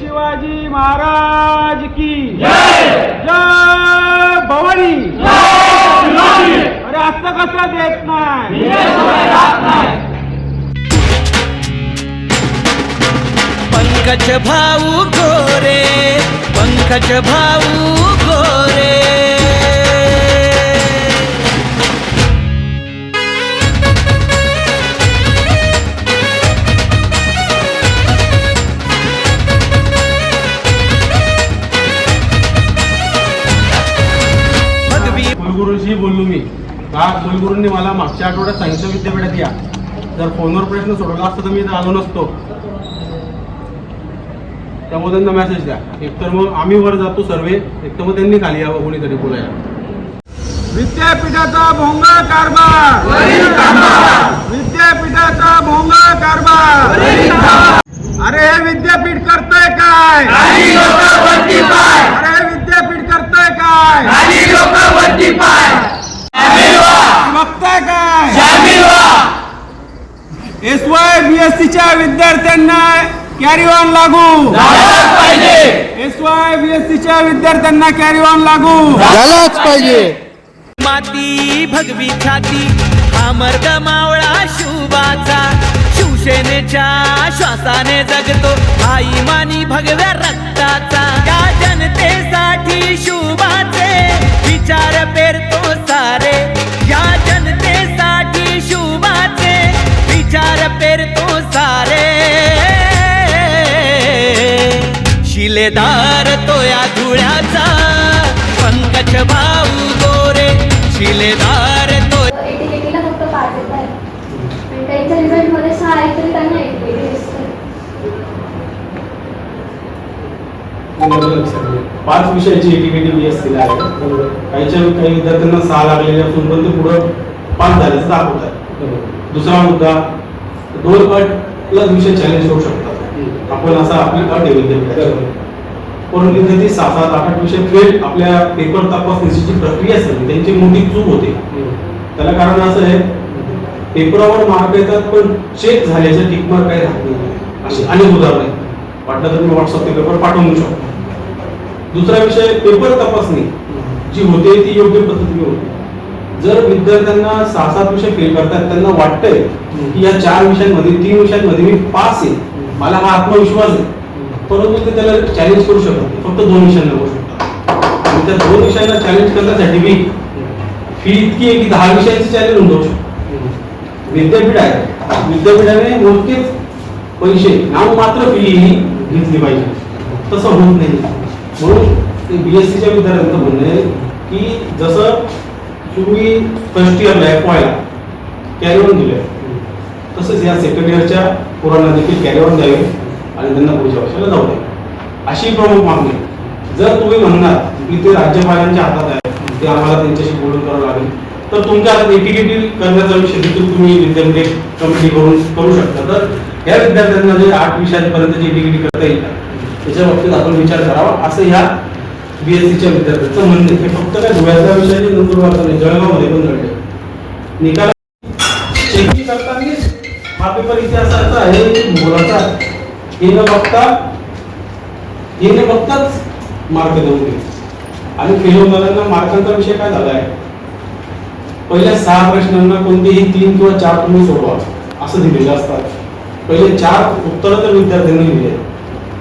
शिवाजी महाराज की। जय! भवानी। अरे असं कसं देत नाही? पंकज भाऊ गोरे पंकज भाऊ गोरे. कुलगुरूंशी बोललो मी का कुलगुरूंनी मला मागच्या आठवड्यात सांगितलं विद्यापीठात या? जर फोनवर प्रश्न सोडवला असता तर मी आलो नसतो. त्यामुळे त्यांना मेसेज द्या एकतर मग आम्ही वर जातो सर्वे एक तर मग त्यांनी खाली यावं कोणीतरी बोलायला. विद्यापीठाचा भोंगा कारभार. विद्यापीठाचा भोंगा कारभार. अरे हे विद्यापीठ करतोय काय? अरे हे करतोय काय? बघताय काय? एस वाय बी एस सीच्या विद्यार्थ्यांना कॅरी ऑन लागू. एस वाय बी एस सीच्या विद्यार्थ्यांना कॅरी ऑन लागू. झालाच पाहिजे. माती भगवी छाती हा मर्द मावळा शुभाचा. शिवसेनेच्या श्वासाने जगतो आई मानी भगव्या रक्ताचा. या जनतेसाठी शिलेदार तो या धुळ्याचा. पंकज भाऊ गोरे शिलेदार तो एटीकेटीला फक्त पाच येत आहे आणि त्यांच्या रिझल्टमध्ये सहा आहे तरी त्यांना एटीकेटी दिसतं. पाच विषयाची एटीकेटी आहे काहीच्या काही विद्यार्थ्यांना सहा लागलेले असून पण ते पुढं पाच झाल्याचं दाखवत आहे दुसरा मुद्दा दोन अट प्लस विषय चॅलेंज करू शकतात. आपण असा आपली अट आहे परंतु त्याची सात सहा सात आठ आठ विषय थेट आपल्या पेपर तपासण्याची जी प्रक्रिया असते त्यांची मोठी चूक होते. त्याला कारण असं आहे पेपरावर मार्क येतात पण चेक झाल्याचं टिक मार्क काही राहत नाही. अशी अनेक उदाहरणं वाटलं तर मी व्हॉट्सअप पेपर पाठवून देऊ शकतो. दुसरा विषय पेपर तपासणी. जी होते ती योग्य पद्धतीने होते. जर विद्यार्थ्यांना सहा सात विषय फेल करतात त्यांना वाटतंय की या चार विषयांमध्ये तीन विषयांमध्ये मी पास आहे. मला हा आत्मविश्वास आहे. परंतु ते त्याला चॅलेंज करू शकत नाही. फक्त दोन विषयांना करू शकतात. आणि त्या दोन विषयांना चॅलेंज करण्यासाठी मी फी इतकी आहे की दहा विषयांची चॅलेंज नोंदवू शकतो. विद्यापीठ आहे. विद्यापीठाने मोजकेच पैसे नाव मात्र फी ही घेतली पाहिजे. तसं होत नाही. म्हणून ते बी एस सीच्या विद्यार्थ्यांचं म्हणणं आहे की जसं तुम्ही फर्स्ट इयरला एफ वायला कॅरी ऑन दिलं तसंच या सेकंड इयरच्या पोरांना देखील कॅरी ऑन द्यावे आणि त्यांना पुढच्या वर्षाला जाऊ द्यावे अशी प्रमुख मागणी. आहे. जर तुम्ही म्हणणार की ते राज्यपालांच्या हातात आहे ते आम्हाला त्यांच्याशी बोलून करावं लागेल तर तुमच्या हातात एटीकेटी करण्याचा विषय देखील तुम्ही विद्यापीठ कमिटी करून करू शकता. तर या विद्यार्थ्यांना जे आठ विषयांपर्यंतची एटीकेटी करता येईल त्याच्या बाबतीत आपण विचार करावा. असं ह्या बीएससीच्या विद्यार्थ्यांचं म्हणणे हे फक्त काय धुळ्याचा विषय नंदुरबारचा नाही जळगावमध्ये पण घडले निकाल चेकिंग करताना हा पेपर इतिहासाचा आहे की मोलाचा आहे. हे न बघता हे न बघताच मार्क देऊन दिले आणि फेल होणाऱ्यांना मार्कांचा विषय काय झालाय पहिल्या सहा प्रश्नांना कोणतेही तीन किंवा चार तुम्ही सोडवा असं दिलेलं असतात. पहिले चार उत्तरं तर विद्यार्थ्यांनी दिली आहेत.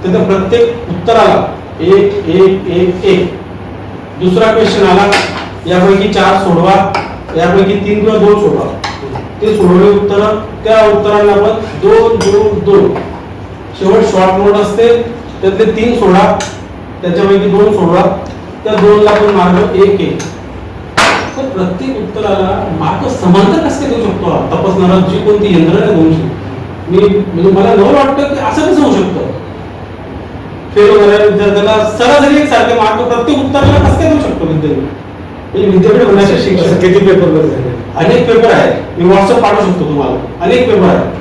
तर त्या प्रत्येक उत्तराला एक एक एक एक. दुसरा क्वेश्चन आला यापैकी चार सोडवा यापैकी तीन किंवा दोन सोडवा. ते सोडवले उत्तर त्या उत्तरांना पण दोन दोन दोन. शेवट शॉर्ट नोट असते. त्यातले तीन सोडा. त्याच्यापैकी दोन सोडवा त्या दोनला पण मार्क एक एक तर प्रत्येक उत्तराला मार्क समांतर कसं देऊ शकतो? हा? तपासणाराची कोणती यंत्रणा आहे दोनशे. मी म्हणजे मला नवं वाटतं की असं कसं होऊ शकतं? फेल होणाऱ्या विद्यार्थ्याला सरासरी एक सारखे मार्क प्रत्येक उत्तराला कसं देऊ शकतो विद्यार्थी? म्हणजे विद्यापीठ होण्याचे शिक्षण. किती पेपर अनेक पेपर आहेत. मी व्हॉट्सअप पाठवू शकतो तुम्हाला. अनेक पेपर आहेत.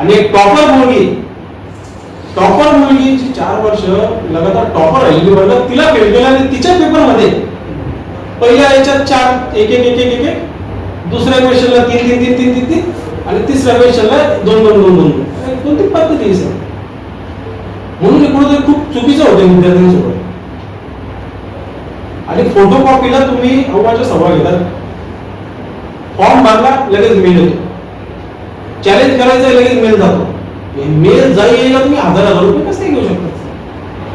आणि एक टॉपर मुलगी टॉपर मुलगी जी चार वर्ष लगातार टॉपर राहिली वर्गात तिला फेल केला आणि तिच्या पेपरमध्ये पहिल्या याच्यात चार एक एक एक एक एक. दुसऱ्या क्वेश्चनला तीन तीन तीन तीन तीन तीन. आणि तिसऱ्या क्वेश्चनला दोन दोन दोन दोन कोणती पद्धती सर? म्हणून हे कुठेतरी खूप चुकीचं होतं विद्यार्थ्यांसोबत. आणि फोटोकॉपीला तुम्ही अव्वाच्या सभा घेतात. फॉर्म भरला लगेच मेल येतो. चॅलेंज करायचं लगेच मेल जातो. मेल जाईल ना तुम्ही हजार हजार रुपये कसं घेऊ शकता?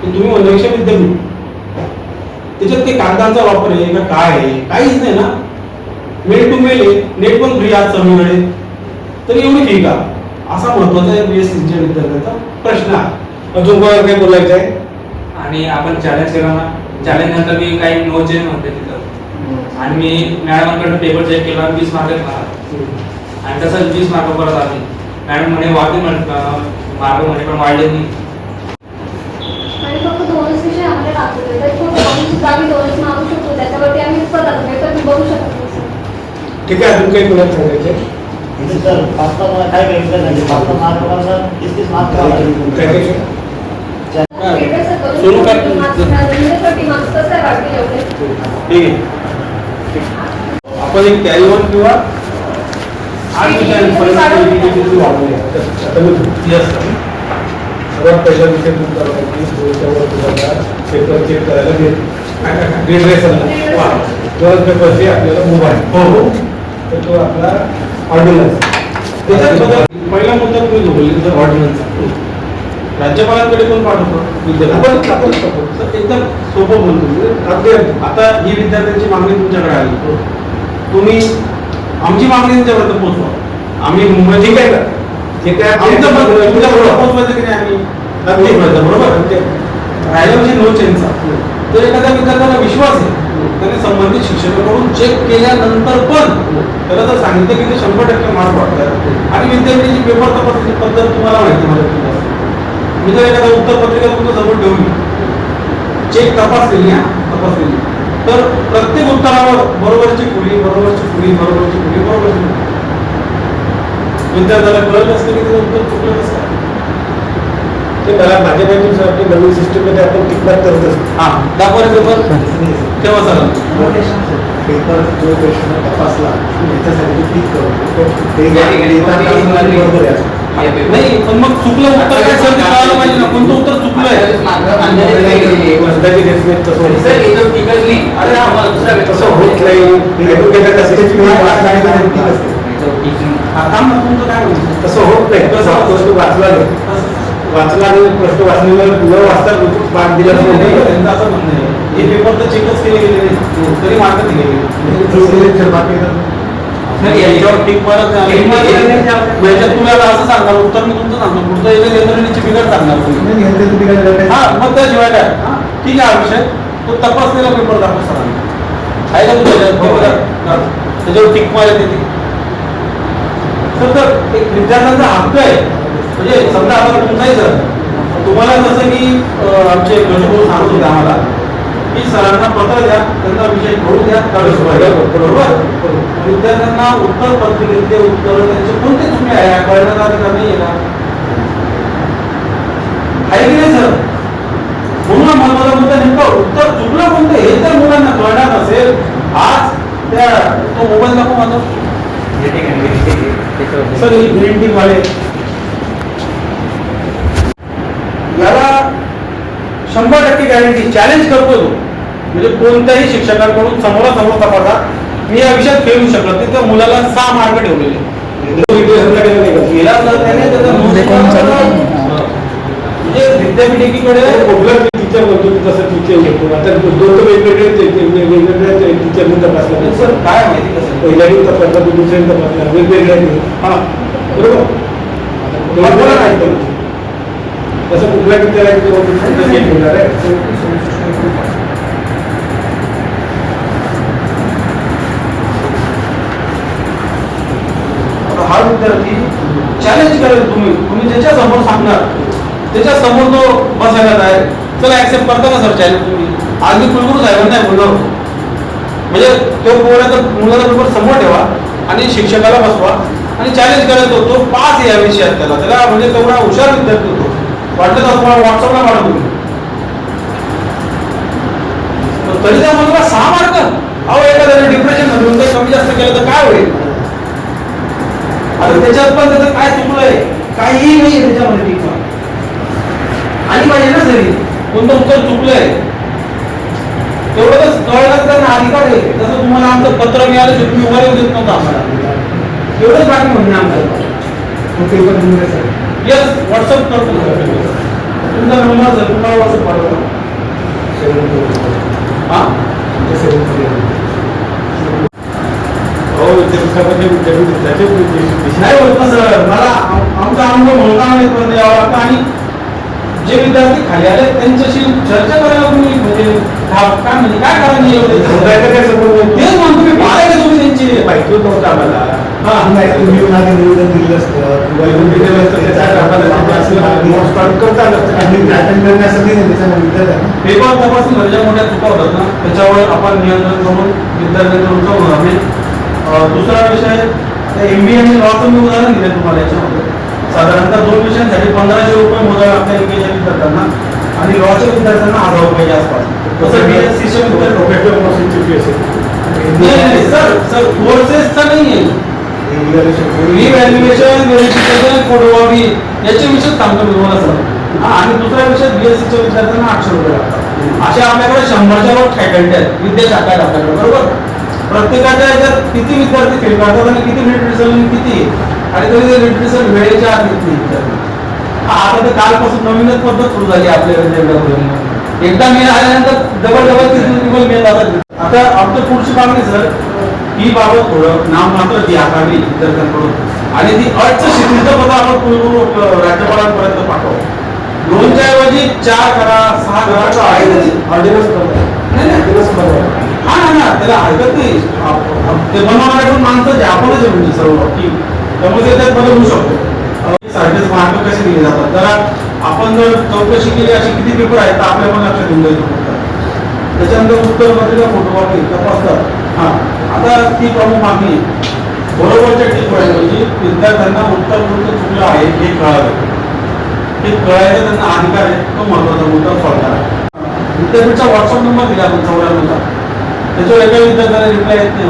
ते तुम्ही म्हणण्यापेक्षा विद्यापीठ त्याच्यात ते कागदांचा वापर आहे का काय आहे? काहीच नाही ना. मेल टू मेल आहे. नेट पण फ्री आज सगळीकडे तरी एवढी फी का असा महत्त्वाचा आहे बीएससीच्या विद्यार्थ्यांचा प्रश्न आहे. अजून कोणाला काही बोलायचं आहे? आणि आपण चॅलेंज केला ना. चॅलेंज नंतर मी काही नो चेंज होते तिथं. आणि मी मॅडमांकडे पेपर चेक केला वीस मार्क आणि तसंच वीस मार्क परत आले. मॅडम म्हणे वाढले मार्क म्हणे पण वाढले नाही. आणि फक्त दोनच विषय आम्हाला दाखवले तर खूप आम्ही सुद्धा आम्ही दोनच मागू शकतो. त्याच्यावरती आम्ही स्वतः पेपर मी बघू शकत नाही ठीक आहे अजून काही कोणाला सांगायचं? आहे? सर मला काय करायचं म्हणजे पाचला मार्क मला तीस तीस मार्क काय? हा. सोनू. म्हणजे ठीक आहे. आपण एक कॅरी ऑन किंवा आठ विषयांपर्यंत वाढवूया आता मी येस सर्वात पहिला विषय तुमचा पेपर चेक करायला. दोन पेपरचे आपल्याला मोबाईल हो हो तर तो आपला ऑर्डिनन्स पहिला मुद्दा तुम्ही बोलले तर ऑर्डिनन्सचा राज्यपालांकडे पण पाठवतो विद्यार्थी आपण एकदम सोपं बोलतो. आता ही विद्यार्थ्यांची मागणी तुमच्याकडे आली तुम्ही आमची मागणी त्यांच्यापर्यंत पोहोचवा. आम्ही मुंबई ठीक आहे ना जे काय आमचं मत पोहोचवायचं की नाही आम्ही? अगदी पोहोचवायचं, बरोबर? ते राहिला म्हणजे नो चेंजचा तर एखाद्या विद्यार्थ्याला विश्वास आहे. त्याने संबंधित शिक्षकाकडून चेक केल्यानंतर पण त्याला जर सांगितलं की ते शंभर टक्के मार्क वाटतात आणि विद्यार्थ्यांची पेपर तपासण्याची पद्धत तुम्हाला माहिती मला मी जर एखादा उत्तरपत्रिका तुमच्यासमोर ठेवली चेक तपासलेली हा तपासलेली. तर प्रत्येक उत्तरावर बरोबरची खुली बरोबरची खुली बरोबरची खुली बरोबरची खुली. विद्यार्थ्याला कळत असतं की त्याचं उत्तर चुकलं काय? ते मला माझ्या आपली नवीन सिस्टममध्ये आपण टिकबाग करत असतो हा दाखवा रे पेपर तेव्हा चालेल पेपर जो प्रश्न तपासला त्याच्यासाठी तो टिक करतो बरोबर आहे. नाही पण मग चुकलं उत्तर काय सर ते कळायला पाहिजे ना कोणतं उत्तर चुकलंय तसं होत नाही. अरे तसं. हा, हा प्रश्न वाचला नाही. वाचला आणि प्रश्न वाचलेला न वाचता मार्क दिला. त्यांचं असं म्हणणं आहे. हे पेपर तर चेकच केले गेले नाही. तरी मार्क दिले गेले. याच्यावर टिक मारत आता असं सांगणार उत्तर मी तुमचं सांगतो. पुढचं बिघड सांगणार तुम्ही. हा मग त्याशिवाय काय ठीक आहे विषय तो तपासलेला पेपर दाखव सरांनी. आहे का तुझ्या. हा. त्याच्यावर टिक मारत येते. तर एक विद्यार्थ्यांचा हक्क आहे. म्हणजे समजा आता तुमचाही सर. तुम्हाला जसं की आमचे गणभाऊ सांगत होते आम्हाला की सरांना पत्र द्या त्यांचा विषय कळू द्या बरोबर? विद्यार्थ्यांना उत्तर पत्रिकेतले उत्तर त्यांचे कोणते चुके आहे? कळण्याचा अधिकार नाही आहे आहे की नाही सर? म्हणून महत्त्वाचा मुद्दा नेमका उत्तर चुकलं कोणतं हे जर मुलांना कळणार असेल आज त्या तो मोबाईल दाखव माझा सर ही ग्रीन टी वाले. याला शंभर टक्के गॅरंटी चॅलेंज करतो तो. म्हणजे कोणत्याही शिक्षकांकडून समोरासमोर तपासा. मी या विषयात फेलू शकत नाही. त्या मुलाला सहा मार्क ठेवलेले? गेला तर त्याने त्याचा म्हणजे विद्यापीठ एकीकडे कुठलं टीचर म्हणतो की तसं टीचर म्हणतो. आता दोन तर वेगवेगळे वेगवेगळ्या टीचरने तपासला. सर सर काय माहिती कसं? तपासला तो दुसऱ्याने तपासला. वेगवेगळ्या हा बरोबर? बरोबर नाही तर. तसं कुठल्या टीचर आहे की तो कुठलं check होणार आहे आता हा विद्यार्थी चॅलेंज करेल तुम्ही. तुम्ही ज्याच्या समोर सांगणार त्याच्यासमोर तो बसायला तयार चला ऍक्सेप्ट करता का सर चॅलेंज तुम्ही. आज मी कुलगुरू साहेबांना नाही बोलणार होतो म्हणजे तो मुलाचा मुलाचा पेपर समोर ठेवा आणि शिक्षकाला बसवा आणि चॅलेंज करायचो तो. पास या विषयात त्याला. त्याला म्हणजे तेवढा हुशार विद्यार्थी होतो. वाटलं तर तुम्हाला व्हॉट्सअपला पाठवा तुम्ही तरी त्या मुलाला सहा मार्क अहो एखाद्याने डिप्रेशन कमी जास्त केलं तर काय होईल? त्याच्यात पण त्याचं काय चुकलंय काहीही नाही त्याच्यामध्ये टीका आली पाहिजे ना सरी कोणतं उत्तर चुकलंय? तेवढंच कळलं त्यांना अधिकार आहे. जसं तुम्हाला आमचं पत्र मिळालं ते तुम्ही येऊ देत नव्हतं आम्हाला. एवढंच बाकी म्हणणं आमचं येस व्हॉट्सअप करतो. तुमचा नंबर सर तुम्हाला व्हॉट्सअप पाठवतो हा तुमच्या सेवेमध्ये हो ते पुस्तकाचे विद्यापीठ त्याचे उद्देश- नाही होत ना सर मला आमचा अनुभव म्हणता नाही पण यावं लागतं आणि जे विद्यार्थी खाली आले त्यांच्याशी चर्चा करायला तुम्ही म्हणजे काय म्हणजे काय कारण नाही एवढे तेच म्हणतो मी पाहायला तुम्ही त्यांची माहिती नव्हतं आम्हाला हा नाही तुम्ही असतं आम्हाला करता आणि अटेंड करण्यासाठी त्याच्यामुळे पेपर तपासून ज्या मोठ्या चुका होतात ना. त्याच्यावर आपण नियंत्रण करून विद्यार्थ्यांचं उचल होणार दुसरा विषय एम बी आणि लॉचं मी उदाहरण दिलं तुम्हाला याच्यामध्ये. साधारणतः दोन विषयांसाठी पंधराशे रुपये मोजावे लागतात एम बीच्या विद्यार्थ्यांना आणि लॉच्या विद्यार्थ्यांना हजार रुपयाच्या आसपास. तसं बी एस सीच्या विद्यार्थी सर सर कोर्सेसचा नाही आहे रिव्हॅल्युएशन व्हेरिफिकेशन फोटोग्राफी याचे विषय सांगतो मी तुम्हाला सर. हा, आणि दुसरा विषय बीएससीच्या विद्यार्थ्यांना आठशे रुपये लागतात. अशा आपल्याकडे शंभरच्या वर फॅकल्टी आहेत. विद्याशाखा आहेत आपल्याकडे बरोबर? प्रत्येकाच्या याच्यात किती विद्यार्थी फेल करतात आणि किती नीट रिझल्ट किती? आणि तरी ते नीट रिझल्ट वेळेच्या आत आता तर कालपासून नवीनच पद्धत सुरू झाली आपल्याकडे एकदा मेल आल्यानंतर डबल डबल डबल मेल जातात आता आमचं पुढची मागणी सर ही बाबत थोडं नाम मात्र ती आकारली विद्यार्थ्यांकडून. आणि ती अटचं शिथिलचं पत्र आपण राज्यपालांपर्यंत पाठवू. दोनच्या ऐवजी चार करा सहा करा. ऑर्डिनन्स नाही नाही. हा ना त्याला हरकत नाही. ते बनवणारे माणसं जे आपणच म्हणजे सर्व टीम त्यामुळे ते त्यात बदल होऊ शकतो. सारखेच मार्क कसे दिले जातात? जरा आपण जर चौकशी केली अशी किती पेपर आहेत तर आपल्या पण लक्षात येऊन जाईल. त्याच्यानंतर उत्तर पत्रिका फोटोकॉपी तपासतात. हा आता ती प्रमुख मागणी बरोबरच्या टीप म्हणजे विद्यार्थ्यांना उत्तर कोणतं चुकलं आहे हे कळावे हे कळायचा त्यांना अधिकार आहे तो महत्त्वाचा मुद्दा सॉल्व करा विद्यापीठचा व्हॉट्सअप नंबर दिला आपण चौऱ्याण्णवचा. त्याच्यावर एका विद्यार्थ्याला रिप्लाय येत नाही.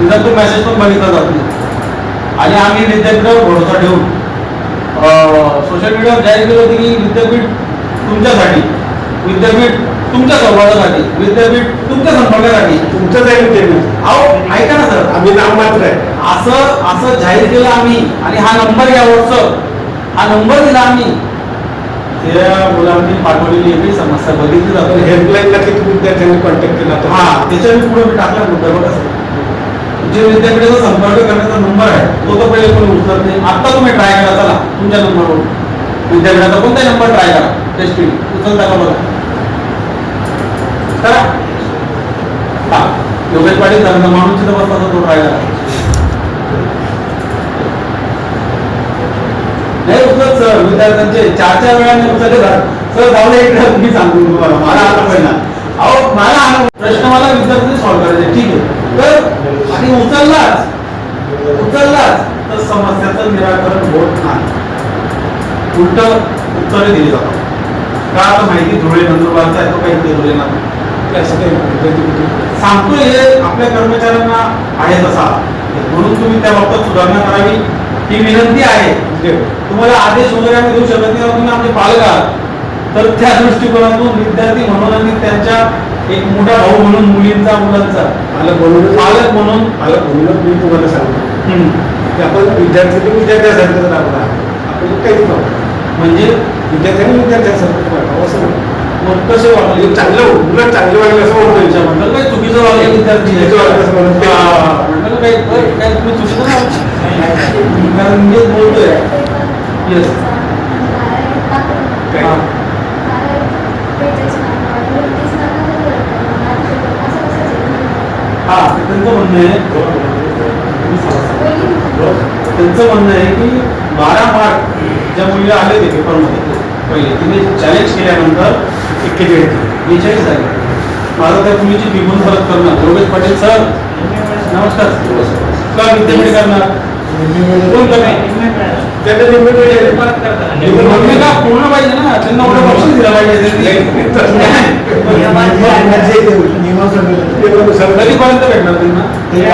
निदान तो मेसेज पण बघितला जात नाही आणि आम्ही विद्यापीठावर भरोसा ठेवून सोशल मीडियावर जाहीर केलं होतं की विद्यापीठ तुमच्यासाठी विद्यापीठ तुमच्या संवादासाठी विद्यापीठ तुमच्या संपर्कासाठी. तुमचं जाईल ना. अहो ऐका ना सर. आम्ही नाम मात्र आहे. असं असं जाहीर केलं आम्ही आणि हा नंबर व्हॉट्सअप. हा नंबर दिला आम्ही. त्या मुलांनी पाठवलेली एवढी समस्या बघितली जाते. हेल्पलाईनला किती विद्यार्थ्यांनी कॉन्टॅक्ट केला तर हा त्याच्या पुढे मी टाकला मुद्दा बघा. जे विद्यापीठाचा संपर्क करण्याचा नंबर आहे तो तर पहिले कोणी उचलत नाही. आता तुम्ही ट्राय करा चला तुमच्या नंबरवर विद्यापीठाचा कोणताही नंबर ट्राय करा. टेस्टिंग उचलता का बघा. करा. हा योगेश पाटील माणूस तिथं बसला तो ट्राय करा. नाही उचलत सर विद्यार्थ्यांचे चार चार वेळाने उचलले सर. सर जाऊ एक इकडे मी सांगतो तुम्हाला. मला आला पहिला अहो मला आला प्रश्न मला विद्यार्थ्यांनी सॉल्व्ह करायचे ठीक आहे. तर आणि उचललाच. उचललाच. तर समस्याचं निराकरण होत नाही. उलट उत्तरे दिली जातात. का आता माहिती धुळे नंदुरबारचा आहे तो काही ते धुळे ना असं काही सांगतो हे आपल्या कर्मचाऱ्यांना आहे तसा. म्हणून तुम्ही त्या बाबतीत सुधारणा करावी. ही विनंती आहे. तुम्हाला आदेश वगैरे आम्ही देऊ शकत नाही तुम्ही आमचे पालक आहात. तर त्या दृष्टिकोनातून विद्यार्थी म्हणून आणि त्यांच्या एक मोठा भाऊ म्हणून मुलींचा मुलांचा. पालक म्हणून? पालक म्हणून. पालक म्हणूनच मी तुम्हाला सांगतो. की आपण विद्यार्थी विद्यार्थ्यासारखं राहणार आपण काहीच म्हणजे? विद्यार्थ्यांनी विद्यार्थ्यांसारखं वागावं असं. मग कसे म्हणजे चांगलं उलट चांगलं वागलं असं म्हणतो त्यांच्याबद्दल काही चुकीचं वागले? विद्यार्थी चुकीचं वागलं असं म्हणत नाही. हा, म्हटलं काही काही- काही तुम्ही चुकीचं नाही कारण मी बोलतोय Yes. हा. हा त्यांचं म्हणणं आहे त्यांचं म्हणणं आहे की बारा मार्क ज्या मुलीला आले ते पेपरमध्ये पहिले तिने चॅलेंज केल्यानंतर इतके वेळ बेचाळीस झाले माझं त्या मुलीची बिगून परत करणं योगेश पाटील सर। नमस्कार। का विद्यापीठ करणार कोण कमी पूर्ण पाहिजे ना त्यांना एवढं दिलं पाहिजे. भेटणार त्यांना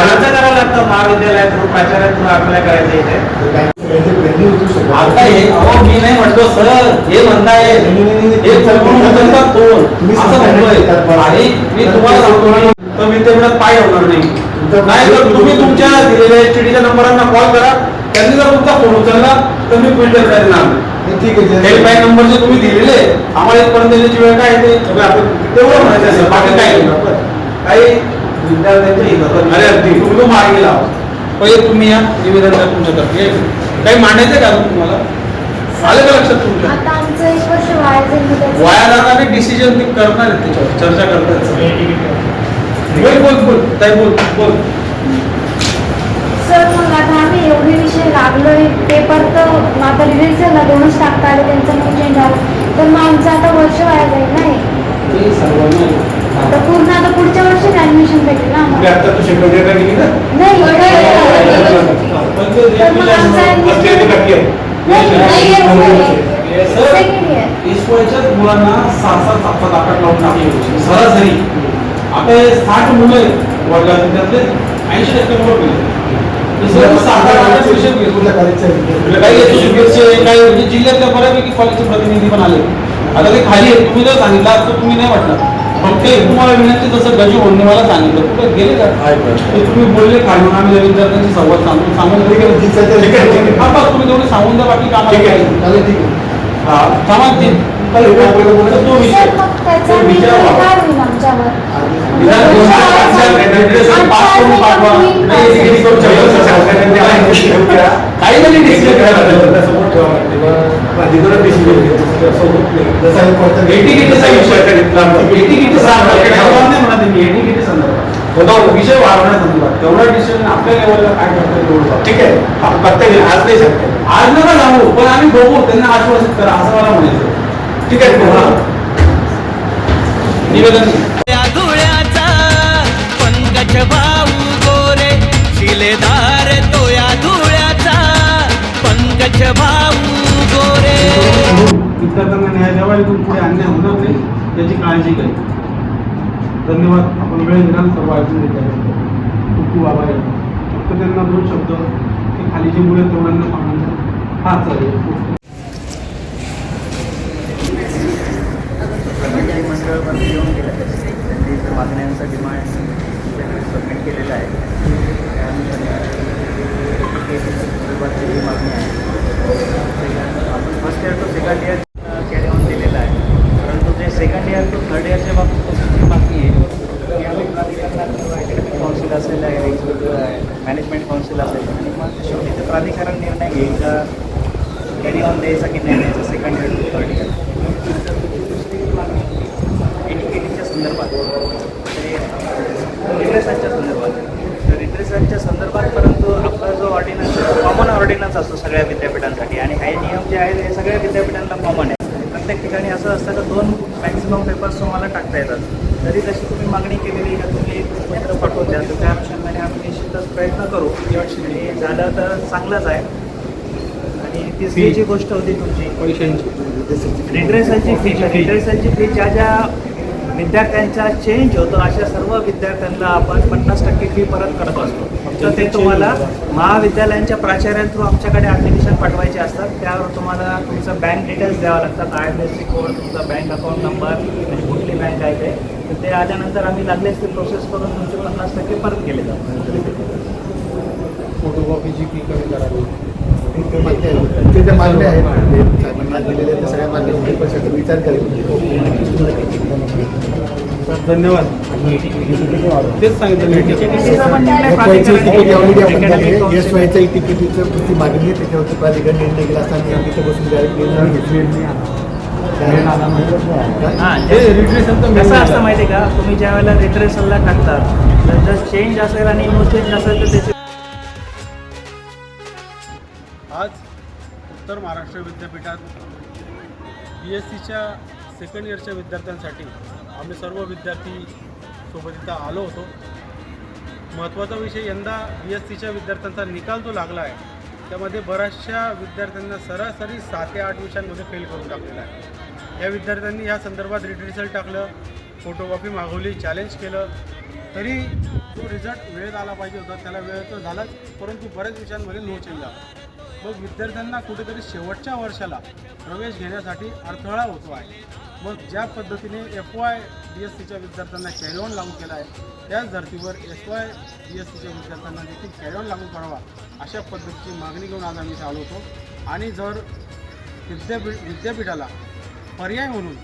अर्ज करावा लागतं. महाविद्यालयात प्राचार्यातून अप्लाय करायचं इथे. आता हे अहो मी नाही म्हणतो सर हे म्हणताय. हे चळवळून उचलतात कोण? असं म्हणतोय. आणि मी तुम्हाला सांगतो तर विद्यापीठात पाय होणार नाही. नाही तर तुम्ही तुमच्या दिलेल्या एसटीडीच्या नंबरांना कॉल करा. त्यांनी जर तुमचा फोन उचलला तर मी फिल्टर करणार हे ठीक आहे हेल्पलाईन नंबर जे तुम्ही दिलेले आम्हाला इथपर्यंत येण्याची वेळ काय येते सगळं आपण तेवढं म्हणायचं असेल. बाकी काय. काही विद्यार्थ्यांच्या अरे अगदी. तुम्ही तो मार्गी लावा पहिले तुम्ही या. निवेदन तुमच्यातर्फे काही मांडायचं का तुम्हाला? आलं का लक्षात तुमच्या वाया जाणारे डिसिजन ते करणार आहेत त्याच्यावर. चर्चा करतात बोल बोल बोल. ताई बोल बोल सर मग आता आम्ही एवढे विषय लागलोय पेपर तर मग आता रिव्हिजनला दोनच टाकता आले त्यांचं मग चेंज झालं. तर मग आमचं आता वर्ष वाया जाईल नाही आता पूर्ण आता पुढच्या वर्षी ऍडमिशन भेटेल ना म्हणजे आम्हाला आता तू सेकंड गेली ना? नाही पण ते तर मग आमचं फर्स्ट इयर admission- बाकी आहे नाही. सेकंड इयर ईश्वरच्याच मुलांना सहा सात सात सात आठ लावून टाकले सरासरी. आता हे साठ मुलं आहेत. वर्गात त्यातले ऐंशी टक्के मुलं गेले काही जिल्ह्यातल्या बऱ्यापैकी कॉलेजचे प्रतिनिधी पण आले आता ते खाली आहेत तुम्ही जर सांगितलं असतं तुम्ही नाही वाटलं फक्त एक तुम्हाला विनंती जसं गजू होणे मला सांगितलं कुठे गेले का ते तुम्ही बोलले म्हणून आम्ही विद्यार्थ्यांशी संवाद सांगून सांगून आहे, आहे, आहे, आहे. हा तुम्ही तेवढे सांगून द्या बाकी कामाला ठीक आहे. आहे. हा थांबा ते तो विषय त्याचा विचार होईल आमच्यावर. नाही? काही जरी decision घ्यायला लागले. समोर नाही. जसं आहे कोणतं- एटीकेटीचा विषय नाही वाढवण्यासंदर्भात तेवढा डिसिजन आपल्या लेवलला काय करता. ठीक आहे. येईल आज नाही शकते आज नका जाऊ पण आम्ही बघू. त्यांना आश्वासित करा. असं मला म्हणायचं ठीक आहे. निवेदन. या धुळ्याचा पंकज भाऊ गोरे शिलेदार तो या धुळ्याचा पंकज भाऊ गोरे. विद्यार्थ्यांना न्याय द्यावा इथून पुढे अन्याय होणार नाही याची काळजी घ्या. धन्यवाद. आपण वेळ दिला सर्व ऐकून घेतल्याबद्दल खूप खूप आभार. आहे फक्त त्यांना दोन शब्द की खाली जी मुलं तेवढ्यांना पाहण्याचं हा चालेल मंडळामध्ये येऊन गेलं. त्यांनी इतर मागण्यांचा डिमांड सबमिट केलेला आहे. त्या जी मागणी आहे आपण first year to second year carry on केलेला आहे. परंतु जे सेकंड इयर टू थर्ड इयरच्या बाबतीत जी मागणी आहे ती काउन्सिल असेल आहे मॅनेजमेंट काउन्सिल असेल. आणि मग शेवटी ते प्राधिकरण निर्णय घेईल का कॅरी ऑन द्यायचा की नाही द्यायचा second year to third year एज्युकेटिंगच्या संदर्भात ते रिट्रेसनच्या संदर्भात. तर रिट्रेसनच्या संदर्भात परंतु आपला जो ऑर्डिनन्स कॉमन ऑर्डिनन्स असतो सगळ्या विद्यापीठांसाठी. आणि हे नियम जे आहेत हे सगळ्या विद्यापीठांना कॉमन आहे. प्रत्येक ठिकाणी असं असतं का दोन मॅक्सिमम पेपर्स तुम्हाला टाकता येतात. तरी तशी तुम्ही मागणी केलेली का तुम्ही एक पत्र पाठवून द्या. तर त्या अनुषंगाने आम्ही निश्चितच प्रयत्न करू. आणि झालं तर चांगलंच आहे. आणि तिसरी जी गोष्ट होती तुमची पैशांची. रिट्रेसलची फी रिट्रेसलची फी ज्या ज्या विद्यार्थ्यांचा चेंज होतो. अशा सर्व विद्यार्थ्यांना आपण पन्नास टक्के फी परत करत असतो. फक्त ते तुम्हाला महाविद्यालयांच्या प्राचार्यां थ्रू आमच्याकडे ॲप्लिकेशन पाठवायचे असतात. त्यावर तुम्हाला तुमचं बँक डिटेल्स द्यावं लागतात. I F S C code तुमचा बँक अकाउंट नंबर म्हणजे कुठली बँक आहे ते. तर ते आल्यानंतर आम्ही लागलेच ते प्रोसेस करून तुमचे पन्नास टक्के परत केले जातात. फोटोकॉपीची फी कमी करावी. ते ज्या मागण्या आहेत ते साहेबांना दिलेल्या त्या सगळ्या मागण्या उद्या परिषद विचार करेल धन्यवाद. तेच सांगितलं तिकीटीचा एस वायचं ती मागणी त्याच्यावरती प्राधिकरण निर्णय केला असताना आम्ही तिथे बसून निर्णय घेतली कसं असतं माहिती आहे का? तुम्ही ज्या वेळेला रिट्रेसलला टाकतात तर जर चेंज असेल आणि नो चेंज असेल तर त्याचे आज उत्तर महाराष्ट्र विद्यापीठात बी एस सीच्या सेकंड इयरच्या विद्यार्थ्यांसाठी आम्ही सर्व विद्यार्थी सोबत इथं आलो होतो. महत्त्वाचा विषय यंदा बी एस सीच्या विद्यार्थ्यांचा निकाल जो लागला आहे त्यामध्ये बऱ्याचशा विद्यार्थ्यांना सरासरी सात ते आठ विषयांमध्ये फेल करून टाकलेला आहे. या विद्यार्थ्यांनी या संदर्भात रिट्रिसल टाकलं फोटोकॉपी मागवली चॅलेंज केलं. तरी तो रिझल्ट वेळेत आला पाहिजे होता त्याला वेळ तर झालाच परंतु बऱ्याच विषयांमध्ये नो चेंज झाला. मग विद्यार्थ्यांना कुठेतरी शेवटच्या वर्षाला प्रवेश घेण्यासाठी अडथळा होतो आहे. मग ज्या पद्धतीने एफ वाय बी एस सीच्या विद्यार्थ्यांना कॅरिऑन लागू केला आहे त्याच धर्तीवर एस वाय बी एस सीच्या विद्यार्थ्यांना देखील कॅरिऑन लागू करावा अशा पद्धतीची मागणी घेऊन आज आम्ही इथे आलो होतो. आणि जर विद्यापीठ विद्यापीठाला पर्याय म्हणून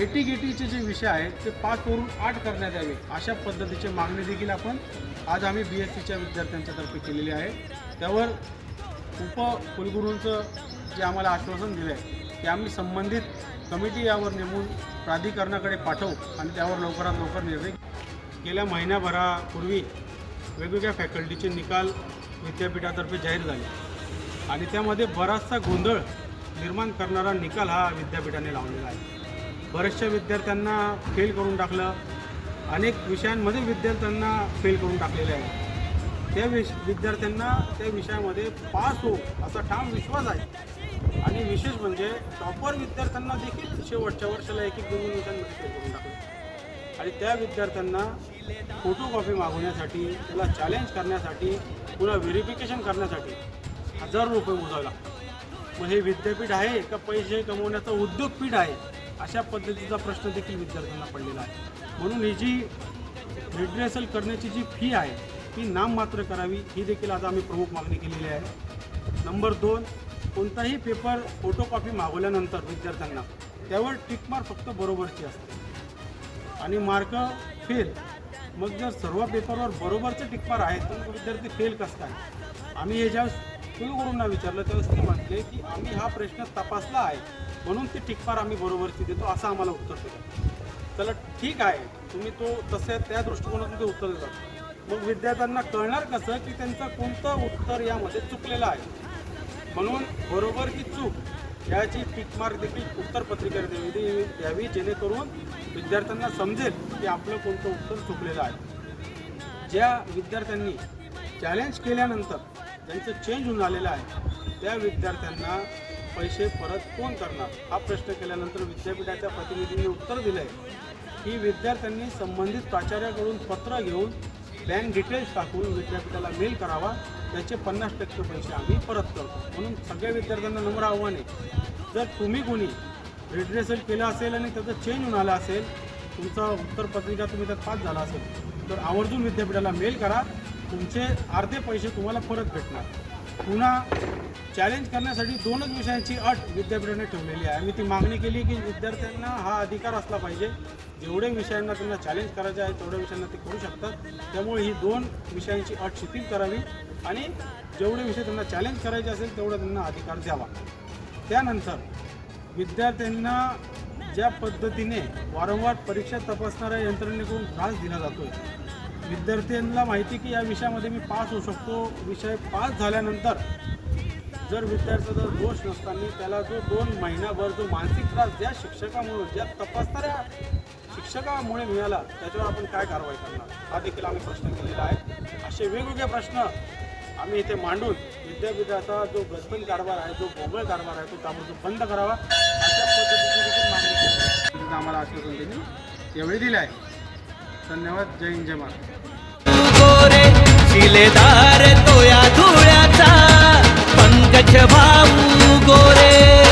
एटी गेटीचे जे विषय आहेत ते पाच वरून आठ करण्यात यावे अशा पद्धतीची मागणी देखील आपण आज आम्ही बी एस सीच्या विद्यार्थ्यांच्यातर्फे केलेली आहे. त्यावर उपकुलगुरूंचं जे आम्हाला आश्वासन दिलं आहे की आम्ही संबंधित कमिटी यावर नेमून प्राधिकरणाकडे पाठवू आणि त्यावर लवकरात लवकर निर्णय गेल्या महिन्याभरापूर्वी वेगवेगळ्या फॅकल्टीचे निकाल विद्यापीठातर्फे जाहीर झाले. आणि त्यामध्ये बराचसा गोंधळ निर्माण करणारा निकाल हा विद्यापीठाने लावलेला आहे. बऱ्याचशा विद्यार्थ्यांना फेल करून टाकलं. अनेक विषयांमध्ये विद्यार्थ्यांना फेल करून टाकलेले आहे त्या विष विद्यार्थ्यांना त्या विषयामध्ये पास हो असा ठाम विश्वास आहे. आणि विशेष म्हणजे टॉपर विद्यार्थ्यांना देखील शेवटच्या वर्षाला एक एक दोन दोन करून टाकलं आणि त्या विद्यार्थ्यांना फोटोकॉपी मागवण्यासाठी त्याला चॅलेंज करण्यासाठी पुन्हा व्हेरिफिकेशन करण्यासाठी हजार रुपये मोजावे लागतात. मग हे विद्यापीठ आहे का पैसे कमवण्याचा उद्योगपीठ आहे? अशा पद्धतीचा प्रश्न देखील विद्यार्थ्यांना पडलेला आहे. म्हणून ही जी रिड्रेसल करण्याची जी फी आहे ती नाममात्र करावी ही देखील आता आम्ही प्रमुख मागणी केलेली आहे. नंबर दोन कोणताही पेपर फोटोकॉपी मागवल्यानंतर विद्यार्थ्यांना त्यावर टिकमार्क फक्त बरोबरची असते. आणि मार्क फेल मग जर सर्व पेपरवर बरोबरचं टिकमार आहेत तर विद्यार्थी फेल कसं काय? आम्ही हे ज्यावेळेस कुलगुरूंना विचारलं त्यावेळेस ते म्हटले की आम्ही हा प्रश्न तपासला आहे म्हणून ते टिकमार आम्ही बरोबरची देतो असं आम्हाला उत्तर दिलं चला ठीक आहे. तुम्ही तो तसे त्या दृष्टिकोनातून ते उत्तर देतात. मग विद्यार्थ्यांना कळणार कसं की त्यांचं कोणतं उत्तर यामध्ये चुकलेलं आहे? म्हणून बरोबर की चूक याची टिकमार्क देखील उत्तरपत्रिकेत द्यावी द्यावी जेणेकरून विद्यार्थ्यांना समजेल की आपलं कोणतं उत्तर चुकलेलं आहे. ज्या विद्यार्थ्यांनी चॅलेंज केल्यानंतर ज्यांचं चेंज होऊन आलेलं आहे त्या विद्यार्थ्यांना पैसे परत कोण करणार? हा प्रश्न केल्यानंतर विद्यापीठाच्या प्रतिनिधींनी उत्तर दिलं आहे की विद्यार्थ्यांनी संबंधित प्राचार्याकडून पत्र घेऊन बँक डिटेल्स टाकून विद्यापीठाला मेल करावा. त्याचे पन्नास टक्के पैसे आम्ही परत करतो. म्हणून सगळ्या विद्यार्थ्यांना नम्र आव्हान आहे. जर तुम्ही कोणी रिड्रेसल केलं असेल आणि त्याचं चेंज होऊन आलं असेल तुमचा उत्तरपत्रिका तुम्ही त्यात पास झाला असेल तर आवर्जून विद्यापीठाला मेल करा. तुमचे अर्धे पैसे तुम्हाला परत भेटणार. पुन्हा चॅलेंज करण्यासाठी दोनच विषयांची अट विद्यापीठाने ठेवलेली आहे. आम्ही ती मागणी केली की विद्यार्थ्यांना हा अधिकार असला पाहिजे. जेवढे विषयांना त्यांना चॅलेंज करायचे आहे तेवढ्या विषयांना ते करू शकतात. त्यामुळे ही दोन विषयांची अट शिथिल करावी आणि जेवढे विषय त्यांना चॅलेंज करायचे असेल तेवढा त्यांना अधिकार द्यावा. त्यानंतर विद्यार्थ्यांना ज्या पद्धतीने वारंवार परीक्षा तपासणाऱ्या यंत्रणेकडून त्रास दिला जातो विद्यार्थ्यांना माहिती की या विषयामध्ये मी पास होऊ शकतो. विषय पास झाल्यानंतर जर विद्यार्थ्याचा दोष नसताना त्याला जो दोन महिनाभर जो मानसिक त्रास ज्या शिक्षकामुळे ज्या तपासणाऱ्या शिक्षकामुळे मिळाला त्याच्यावर आपण काय कारवाई करणार? हा देखील आम्ही प्रश्न केलेला आहे. असे वेगवेगळे प्रश्न आम्ही इथे मांडून विद्यापीठाचा जो गजबन कारभार आहे जो भोगळ कारभार आहे तो ताबडतोब बंद करावा. अशा पद्धतीची देखील मागणी आम्हाला आश्वासन त्यांनी एवढे दिले आहे. धन्यवाद जय हिंद जय महाराज गोरे शिलेदार तोया धुळ्याचा पंकज भाऊ गोरे.